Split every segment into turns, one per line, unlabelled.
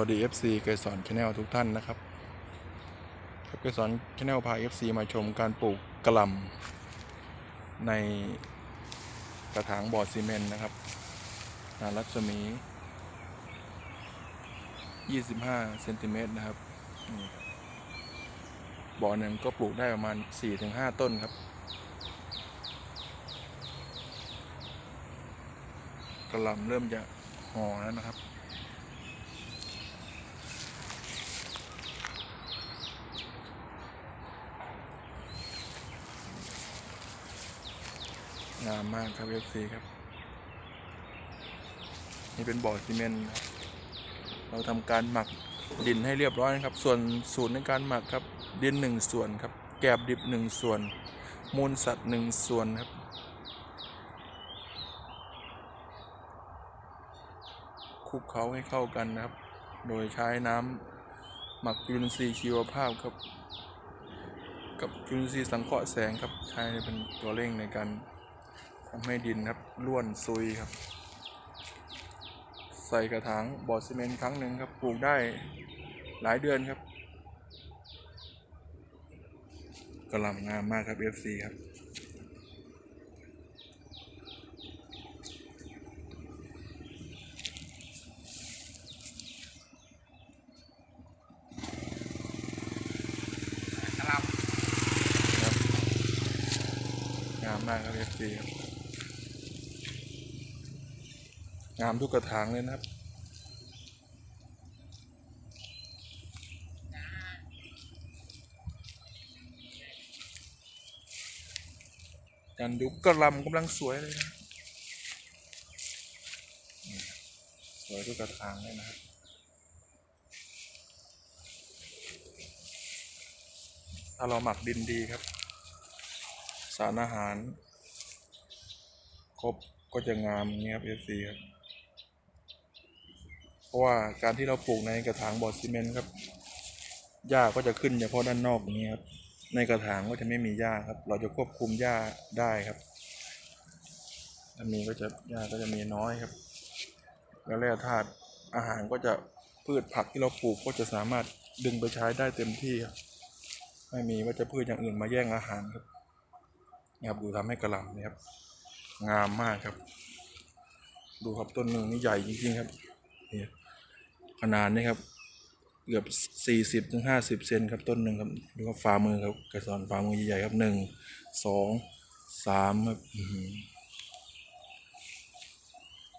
วัสดี FC เกสรชาแนลทุกท่านนะครับครับเกสรชาแนลพา FC มาชมการปลูกกระลำในกระถางบ่อซีเมนต์นะครับนารัศมี 25เซนติเมตรนะครับนี่ครับบ่อหนึ่งก็ปลูกได้ประมาณ 4-5 ต้นครับกระลำเริ่มจะห่อแล้วนะครับ งามมากครับ FC ครับ นี่เป็นบ่อซีเมนต์นะครับเราทำการหมักดินให้เรียบร้อยนะครับ ส่วนสูตรในการหมักครับ ดินหนึ่งส่วนครับ แกบดิบหนึ่งส่วน มูลสัตว์หนึ่งส่วนครับคลุกเคล้าให้เข้ากันนะครับ โดยใช้น้ำหมักจุลินทรีย์ชีวภาพครับ กับจุลินทรีย์สังเคราะห์แสงครับ ใช้เป็นตัวเร่งในการ ทำให้ดินครับร่วนซุยครับ ใส่กระถางบ่อซีเมนต์ครั้งหนึ่งครับปลูกได้หลายเดือนครับกระหล่ำงามมากครับ FC ครับ
ครับ
ครับงามมากครับ FC ครับ งามทุกกระถางเลยนะครับจันดุกกระลำกำลังสวยเลยนะสวยทุกกระถางเลยนะครับถ้าเราหมักดินดีครับ สารอาหาร ครบก็จะงามเงี้ยครับ FC ครับ ราะว่าการที่เราปลูกในกระถางบอดซีเมนต์ครับหญ้าก็จะขึ้นเฉพาะด้านนอกอย่างนี้ครับ ในกระถางก็จะไม่มีหญ้าครับ เราจะควบคุมหญ้าได้ครับถ้ามีก็จะหญ้าก็จะมีน้อยครับ แล้วแร่ธาตุอาหารก็จะพืชผักที่เราปลูกก็จะสามารถดึงไปใช้ได้เต็มที่ครับไม่มีว่าจะพืชอย่างอื่นมาแย่งอาหารครับนี่ครับดูทำให้กระหล่ำนี่ครับ งามมากครับ ดูครับต้นหนึ่งนี่ใหญ่จริงๆครับนี่ ขนาดนี้ครับ เกือบสี่สิบถึงห้าสิบเซนครับต้นหนึ่งครับดูครับฝ่ามือครับกระสอนฝ่ามือใหญ่ๆครับหนึ่งสองสามครับ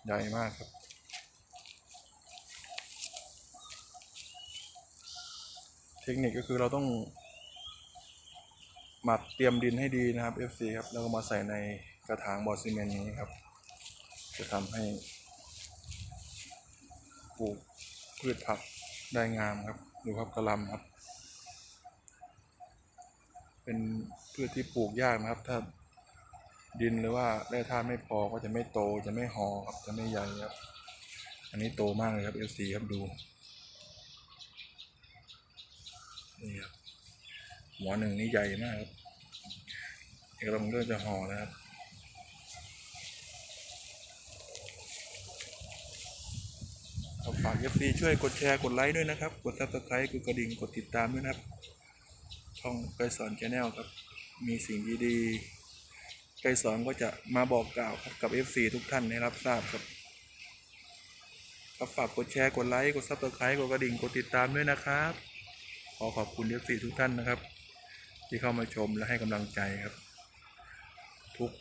ใหญ่มากครับเทคนิคก็คือเราต้องหมักเตรียมดินให้ดีนะครับ FC ครับแล้วก็มาใส่ในกระถางบอซีเมนต์นี้ครับ จะทำให้ปลูก พืชผักได้งามครับ ดูครับกระลำครับ เป็นพืชที่ปลูกยากนะครับ ถ้าดินหรือว่าแร่ธาตุไม่พอก็จะไม่โตจะไม่หอครับจะไม่ใหญ่ครับ อันนี้โตมากเลยครับ FC ครับดูนี่ครับหัวหนึ่งนี่ใหญ่มากครับเอกลังเริ่มจะห่อแล้วครับ เอา ฝากเอฟซีช่วยกดแชร์กดไลค์ด้วยนะครับ กดซับสไครต์กดกระดิ่งกดติดตามด้วยนะครับ ช่องไกสอนแชาแนลครับ มีสิ่งดีๆไกสอนก็จะมาบอกกล่าวครับกับ FC ทุกท่านให้รับทราบครับครับฝากกดแชร์กดไลค์กดซับสไครต์กดกระดิ่งกดติดตามด้วยนะครับ ขอขอบคุณ FC ทุกท่านนะครับ ที่เข้ามาชมและให้กำลังใจครับ ทุก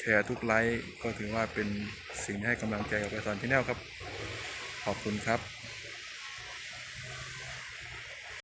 แชร์ทุกไลค์ก็ถือว่าเป็นสิ่งที่ให้กำลังใจกับไกสอนแชาแนลครับ ขอบคุณครับ